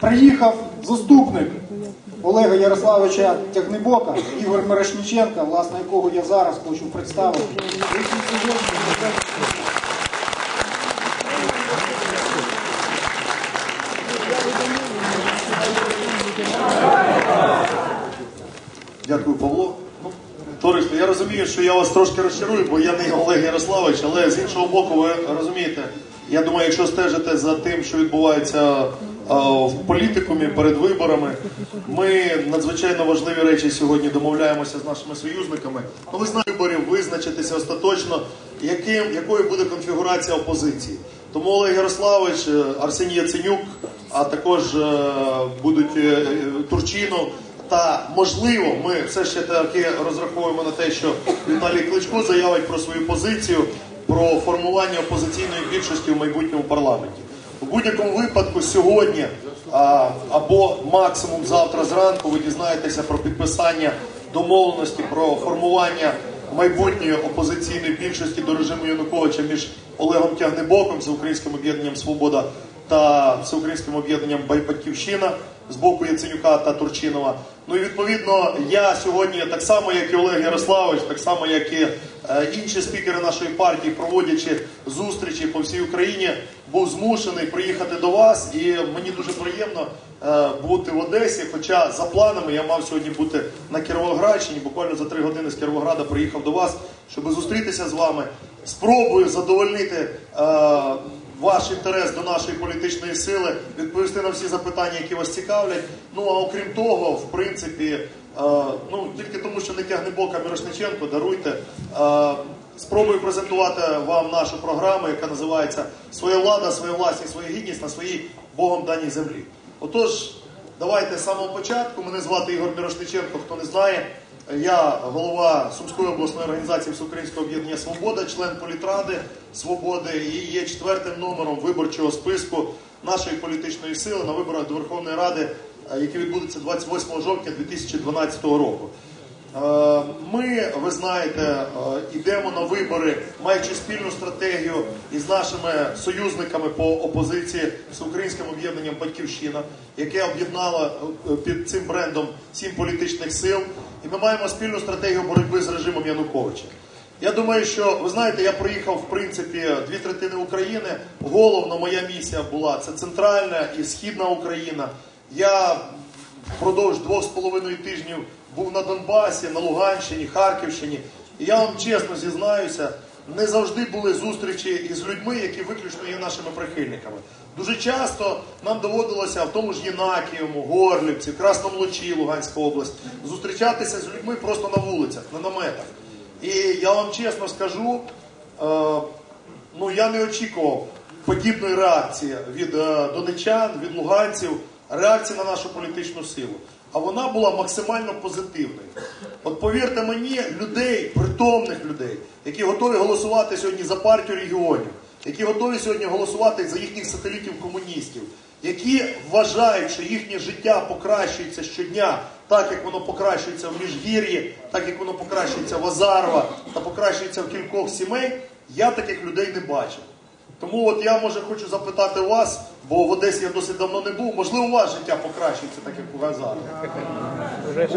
приїхав заступник Олега Ярославовича Тягнебока, Ігор Мирошниченка, власне якого я зараз хочу представити. Дякую, Павло. Ну, Товариство, я розумію, що я вас трошки розчарую, бо я не Олег Ярославович, але з іншого боку, ви розумієте, я думаю, якщо стежите за тим, що відбувається в політикумі перед виборами, ми надзвичайно важливі речі сьогодні домовляємося з нашими союзниками. Ви знаєте, виборів визначитися остаточно, яким, якою буде конфігурація опозиції. Тому Олег Ярославович, е, Арсеній Яценюк, а також е, будуть е, Турчинов, та можливо, ми все ще таки розраховуємо на те, що Віталій Кличко заявить про свою позицію про формування опозиційної більшості в майбутньому парламенті. У будь-якому випадку сьогодні або максимум завтра зранку ви дізнаєтеся про підписання домовленості про формування майбутньої опозиційної більшості до режиму Януковича між Олегом Тягнебоком, Всеукраїнським об'єднанням Свобода та Всеукраїнським об'єднанням Батьківщина з боку Яценюка та Турчинова. Ну і відповідно я сьогодні, так само як і Олег Ярославович, так само як і е, інші спікери нашої партії, проводячи зустрічі по всій Україні, був змушений приїхати до вас. І мені дуже приємно е, бути в Одесі. Хоча за планами я мав сьогодні бути на Кіровоградщині. Буквально за три години з Кіровограда приїхав до вас, щоб зустрітися з вами. Спробую задовольнити. Ваш інтерес до нашої політичної сили, відповісти на всі запитання, які вас цікавлять. Ну а окрім того, в принципі, е, ну тільки тому, що не тягне бока Мірошниченко, даруйте. Е, спробую презентувати вам нашу програму, яка називається Своя влада, своя власність, своя гідність на своїй Богом даній землі. Отож, давайте з самого початку. Мене звати Ігор Мірошниченко, хто не знає. Я голова Сумської обласної організації Всеукраїнського об'єднання Свобода, член політради Свободи і є четвертим номером виборчого списку нашої політичної сили на виборах до Верховної Ради, які відбудуться 28 жовтня 2012 року. Е, Ми, ви знаєте, е, йдемо на вибори, маючи спільну стратегію із нашими союзниками по опозиції з українським об'єднанням Батьківщина, яке об'єднало е, під цим брендом сім політичних сил. І ми маємо спільну стратегію боротьби з режимом Януковича. Я думаю, що ви знаєте, я приїхав в принципі дві третини України. Головна моя місія була це центральна і східна Україна. Я впродовж двох з половиною тижнів був на Донбасі, на Луганщині, Харківщині. І я вам чесно зізнаюся, не завжди були зустрічі із людьми, які виключно є нашими прихильниками. Дуже часто нам доводилося в тому ж Єнакієвому, Горлівці, Красному Лучі, Луганська область, зустрічатися з людьми просто на вулицях, на наметах. І я вам чесно скажу, е, ну я не очікував подібної реакції від е, донечан, від луганців, реакції на нашу політичну силу. А вона була максимально позитивною. От повірте мені, людей, притомних людей, які готові голосувати сьогодні за партію регіонів, які готові сьогодні голосувати за їхніх сателітів комуністів, які вважають, що їхнє життя покращується щодня, так як воно покращується в Міжгір'ї, так як воно покращується в Азарова та покращується в кількох сімей, я таких людей не бачив. Тому от я може хочу запитати вас, бо в Одесі я досить давно не був, можливо, у вас життя покращується, так як у Газарова.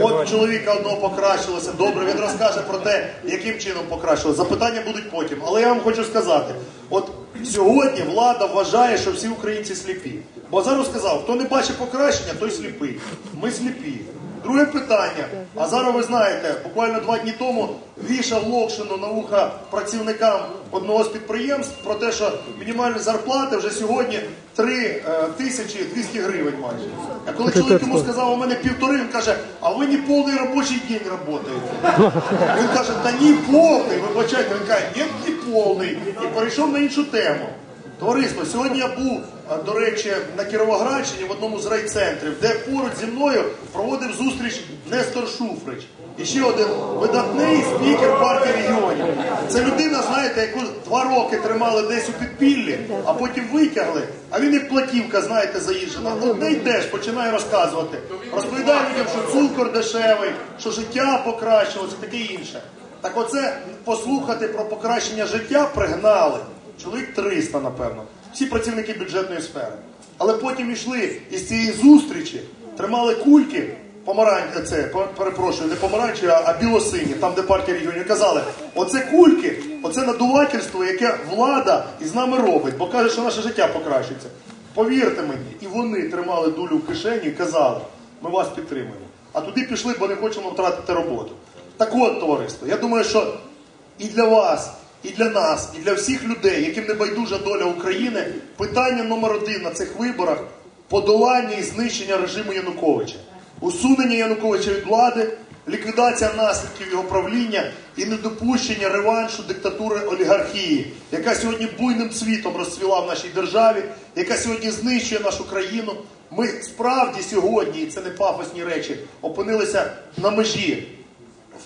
От чоловіка одного покращилося. Добре, він розкаже про те, яким чином покращилося. Запитання будуть потім. Але я вам хочу сказати: от сьогодні влада вважає, що всі українці сліпі. Бо зараз сказав, хто не бачить покращення, той сліпий. Ми сліпі. Друге питання. А зараз ви знаєте, буквально два дні тому вішав Локшину на вуха працівникам одного з підприємств про те, що мінімальні зарплати вже сьогодні 3 е, тисячі 200 гривень майже. А коли чоловік йому сказав, у мене півтори, він каже, а ви не повний робочий день працюєте. Він каже, та ні повний, вибачайте, він каже, ні, не повний. І перейшов на іншу тему. Товариство, сьогодні я був, до речі, на Кіровоградщині в одному з райцентрів, де поруч зі мною проводив зустріч Нестор Шуфрич. І ще один видатний спікер партії регіонів. Це людина, знаєте, яку два роки тримали десь у підпіллі, а потім витягли. А він як платівка, знаєте, заїжджена. Ну не йдеш, починає розказувати. Розповідає людям, що цукор дешевий, що життя покращилося, таке інше. Так оце послухати про покращення життя пригнали. Чоловік 300, напевно. Всі працівники бюджетної сфери. Але потім йшли із цієї зустрічі, тримали кульки, помаранч, це, перепрошую, не помаранчеві, а, білосині, там, де партія регіонів, казали, оце кульки, оце надувательство, яке влада із нами робить, бо каже, що наше життя покращиться. Повірте мені, і вони тримали дулю в кишені і казали, ми вас підтримуємо. А туди пішли, бо не хочемо втратити роботу. Так от, товариство, я думаю, що і для вас, і для нас, і для всіх людей, яким не байдужа доля України, питання номер один на цих виборах подолання і знищення режиму Януковича, усунення Януковича від влади, ліквідація наслідків його правління і недопущення реваншу диктатури олігархії, яка сьогодні буйним цвітом розцвіла в нашій державі, яка сьогодні знищує нашу країну. Ми справді сьогодні, і це не пафосні речі, опинилися на межі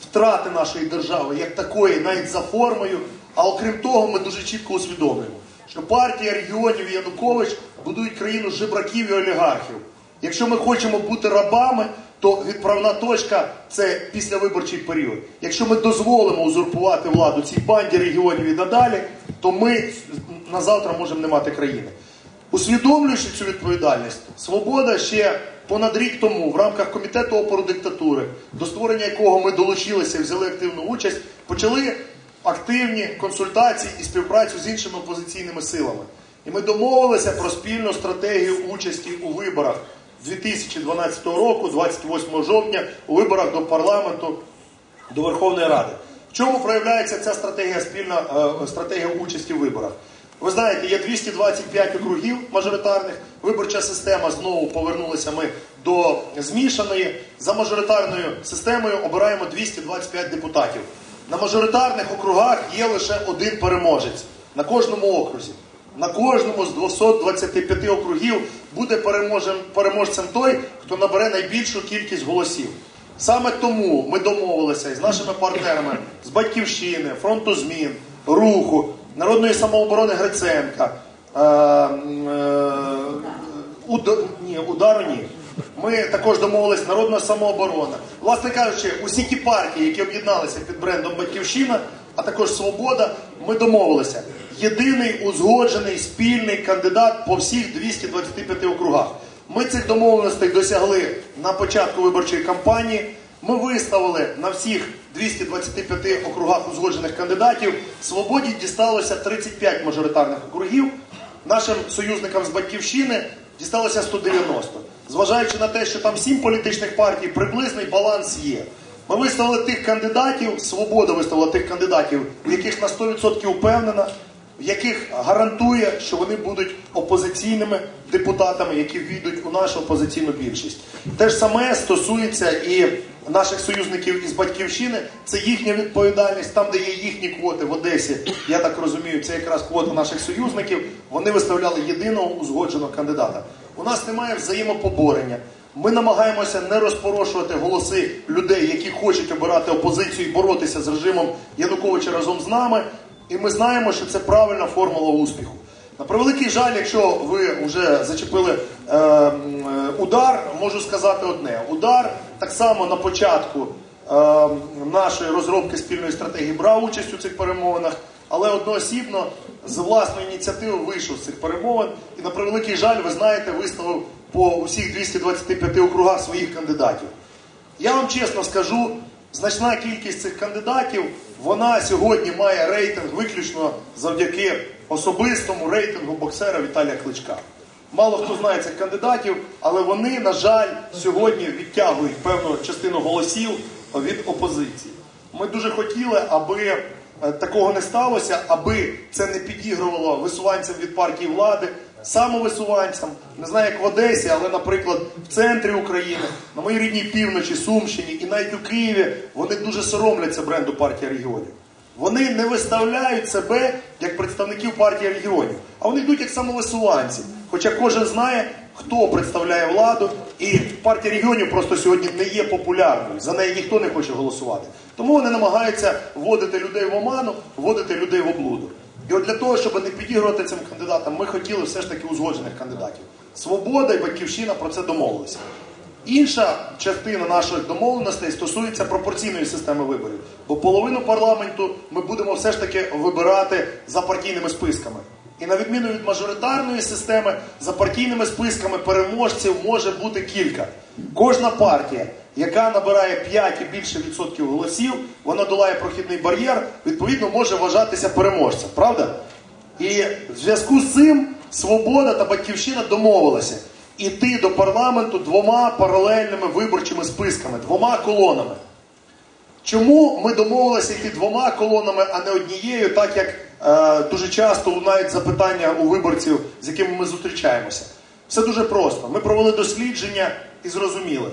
втрати нашої держави як такої, навіть за формою. А окрім того, ми дуже чітко усвідомлюємо, що партія регіонів Янукович будують країну жебраків і олігархів. Якщо ми хочемо бути рабами, то відправна точка це післявиборчий період. Якщо ми дозволимо узурпувати владу цій банді регіонів і надалі, то ми на завтра можемо не мати країни. Усвідомлюючи цю відповідальність, свобода ще понад рік тому в рамках комітету опору диктатури, до створення якого ми долучилися і взяли активну участь, почали активні консультації і співпрацю з іншими опозиційними силами. І ми домовилися про спільну стратегію участі у виборах 2012 року, 28 жовтня, у виборах до парламенту, до Верховної Ради. В чому проявляється ця стратегія спільна е, стратегія участі в виборах? Ви знаєте, є 225 округів мажоритарних. Виборча система знову повернулися ми до змішаної. За мажоритарною системою обираємо 225 депутатів. На мажоритарних округах є лише один переможець на кожному окрузі. На кожному з 225 округів буде переможцем той, хто набере найбільшу кількість голосів. Саме тому ми домовилися із нашими партнерами з Батьківщини, фронту змін, руху, народної самооборони Гриценка. Е, е, уд- ні, удару ні. Ми також домовились народна самооборона. Власне кажучи, усі ті партії, які об'єдналися під брендом Батьківщина, а також Свобода, ми домовилися. Єдиний узгоджений спільний кандидат по всіх 225 округах. Ми цих домовленостей досягли на початку виборчої кампанії. Ми виставили на всіх 225 округах узгоджених кандидатів. Свободі дісталося 35 мажоритарних округів. Нашим союзникам з батьківщини дісталося 190. Зважаючи на те, що там сім політичних партій, приблизний баланс є. Ми виставили тих кандидатів, свобода виставила тих кандидатів, в яких на 100% впевнена, в яких гарантує, що вони будуть опозиційними депутатами, які війдуть у нашу опозиційну більшість. Те ж саме стосується і наших союзників із батьківщини. Це їхня відповідальність, там, де є їхні квоти в Одесі. Я так розумію, це якраз квота наших союзників. Вони виставляли єдиного узгодженого кандидата. У нас немає взаємопоборення. Ми намагаємося не розпорошувати голоси людей, які хочуть обирати опозицію і боротися з режимом Януковича разом з нами. І ми знаємо, що це правильна формула успіху. На превеликий жаль, якщо ви вже зачепили е, е, удар, можу сказати одне: удар так само на початку е, нашої розробки спільної стратегії брав участь у цих перемовинах, але одноосібно з власної ініціативи вийшов з цих перемовин і на превеликий жаль, ви знаєте, виставив по усіх 225 округах своїх кандидатів. Я вам чесно скажу, значна кількість цих кандидатів, вона сьогодні має рейтинг виключно завдяки особистому рейтингу боксера Віталія Кличка. Мало хто знає цих кандидатів, але вони, на жаль, сьогодні відтягують певну частину голосів від опозиції. Ми дуже хотіли, аби е, такого не сталося, аби це не підігрувало висуванцям від партії влади, самовисуванцям, не знаю, як в Одесі, але, наприклад, в центрі України, на моїй рідній півночі, Сумщині і навіть у Києві вони дуже соромляться бренду партії регіонів. Вони не виставляють себе як представників партії регіонів, а вони йдуть як самовисуванці. Хоча кожен знає, хто представляє владу, і партія регіонів просто сьогодні не є популярною. За неї ніхто не хоче голосувати. Тому вони намагаються вводити людей в оману, вводити людей в облуду. І от для того, щоб не підігрувати цим кандидатам, ми хотіли все ж таки узгоджених кандидатів. Свобода і батьківщина про це домовилися. Інша частина наших домовленостей стосується пропорційної системи виборів. Бо половину парламенту ми будемо все ж таки вибирати за партійними списками. І на відміну від мажоритарної системи, за партійними списками переможців може бути кілька. Кожна партія, яка набирає 5 і більше відсотків голосів, вона долає прохідний бар'єр, відповідно може вважатися переможцем. Правда? І в зв'язку з цим Свобода та Батьківщина домовилися іти до парламенту двома паралельними виборчими списками, двома колонами. Чому ми домовилися йти двома колонами, а не однією, так як дуже часто лунають запитання у виборців, з якими ми зустрічаємося? Все дуже просто. Ми провели дослідження і зрозуміли.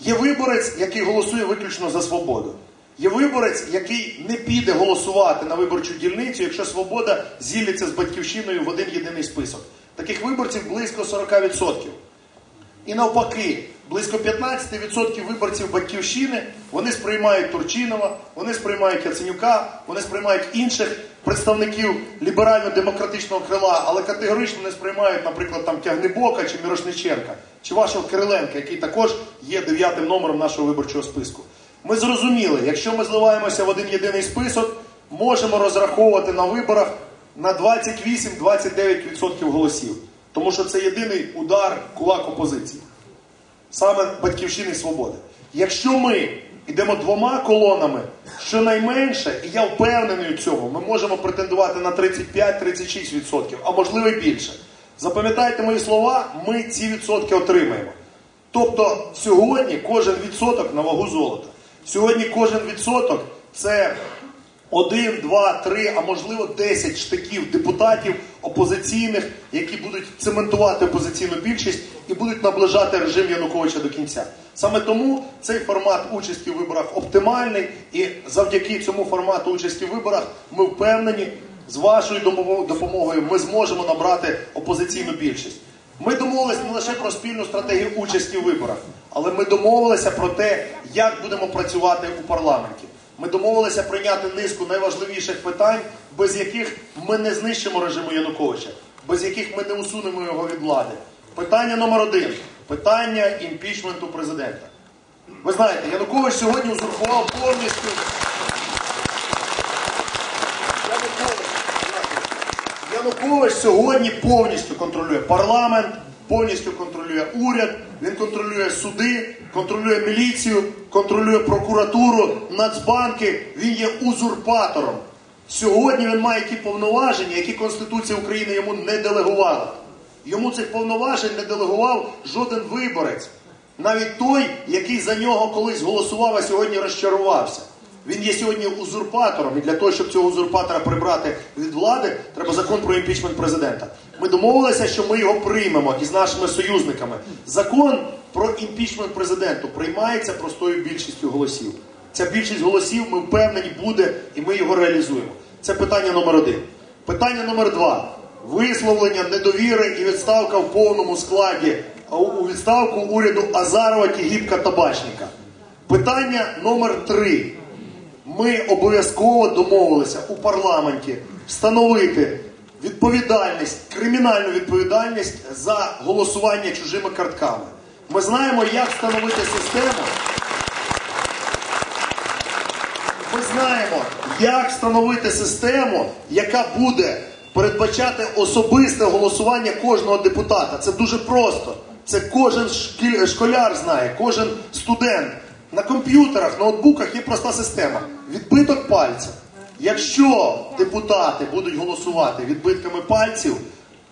Є виборець, який голосує виключно за свободу. Є виборець, який не піде голосувати на виборчу дільницю, якщо свобода зілється з батьківщиною в один єдиний список. Таких виборців близько 40%. І навпаки, близько 15% виборців батьківщини вони сприймають Турчинова, вони сприймають Яценюка, вони сприймають інших представників ліберально-демократичного крила, але категорично не сприймають, наприклад, там Тягнебока чи Мірошниченка, чи вашого Кириленка, який також є дев'ятим номером нашого виборчого списку. Ми зрозуміли, якщо ми зливаємося в один єдиний список, можемо розраховувати на виборах на 28-29% голосів. Тому що це єдиний удар кулак опозиції. Саме батьківщини свободи. Якщо ми йдемо двома колонами, щонайменше, і я впевнений у цьому, ми можемо претендувати на 35-36%, а можливо і більше. Запам'ятайте мої слова, ми ці відсотки отримаємо. Тобто сьогодні кожен відсоток на вагу золота. Сьогодні кожен відсоток це один, два, три, а можливо 10 штиків депутатів опозиційних, які будуть цементувати опозиційну більшість і будуть наближати режим Януковича до кінця. Саме тому цей формат участі в виборах оптимальний, і завдяки цьому формату участі в виборах ми впевнені, з вашою допомогою ми зможемо набрати опозиційну більшість. Ми домовилися не лише про спільну стратегію участі в виборах, але ми домовилися про те, як будемо працювати у парламенті. Ми домовилися прийняти низку найважливіших питань, без яких ми не знищимо режиму Януковича, без яких ми не усунемо його від влади. Питання номер один питання імпічменту президента. Ви знаєте, Янукович сьогодні узурпував повністю. Янукович, сьогодні повністю контролює парламент, повністю контролює уряд, він контролює суди, контролює міліцію, контролює прокуратуру, нацбанки. Він є узурпатором. Сьогодні він має ті повноваження, які Конституція України йому не делегувала. Йому цих повноважень не делегував жоден виборець. Навіть той, який за нього колись голосував, а сьогодні розчарувався. Він є сьогодні узурпатором, і для того, щоб цього узурпатора прибрати від влади, треба закон про імпічмент президента. Ми домовилися, що ми його приймемо із нашими союзниками. Закон про імпічмент президенту приймається простою більшістю голосів. Ця більшість голосів, ми впевнені, буде, і ми його реалізуємо. Це питання номер один. Питання номер два. Висловлення недовіри і відставка в повному складі у відставку уряду Азарова, Тігіпка Табачника. Питання номер три. Ми обов'язково домовилися у парламенті встановити відповідальність, кримінальну відповідальність за голосування чужими картками. Ми знаємо, як встановити систему. Ми знаємо, як встановити систему, яка буде передбачати особисте голосування кожного депутата. Це дуже просто. Це кожен школяр знає, кожен студент. На комп'ютерах, ноутбуках є проста система. Відбиток пальця. Якщо депутати будуть голосувати відбитками пальців,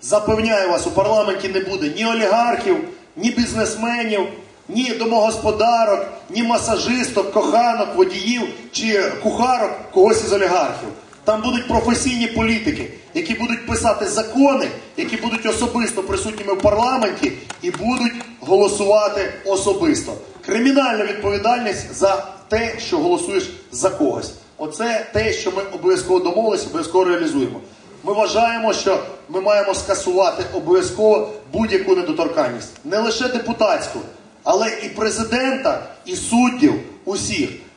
запевняю вас, у парламенті не буде ні олігархів, ні бізнесменів, ні домогосподарок, ні масажисток, коханок, водіїв чи кухарок когось із олігархів. Там будуть професійні політики, які будуть писати закони, які будуть особисто присутніми в парламенті і будуть голосувати особисто. Кримінальна відповідальність за те, що голосуєш за когось. Оце те, що ми обов'язково домовилися, обов'язково реалізуємо. Ми вважаємо, що ми маємо скасувати обов'язково будь-яку недоторканність, не лише депутатську, але і президента, і суддів усіх.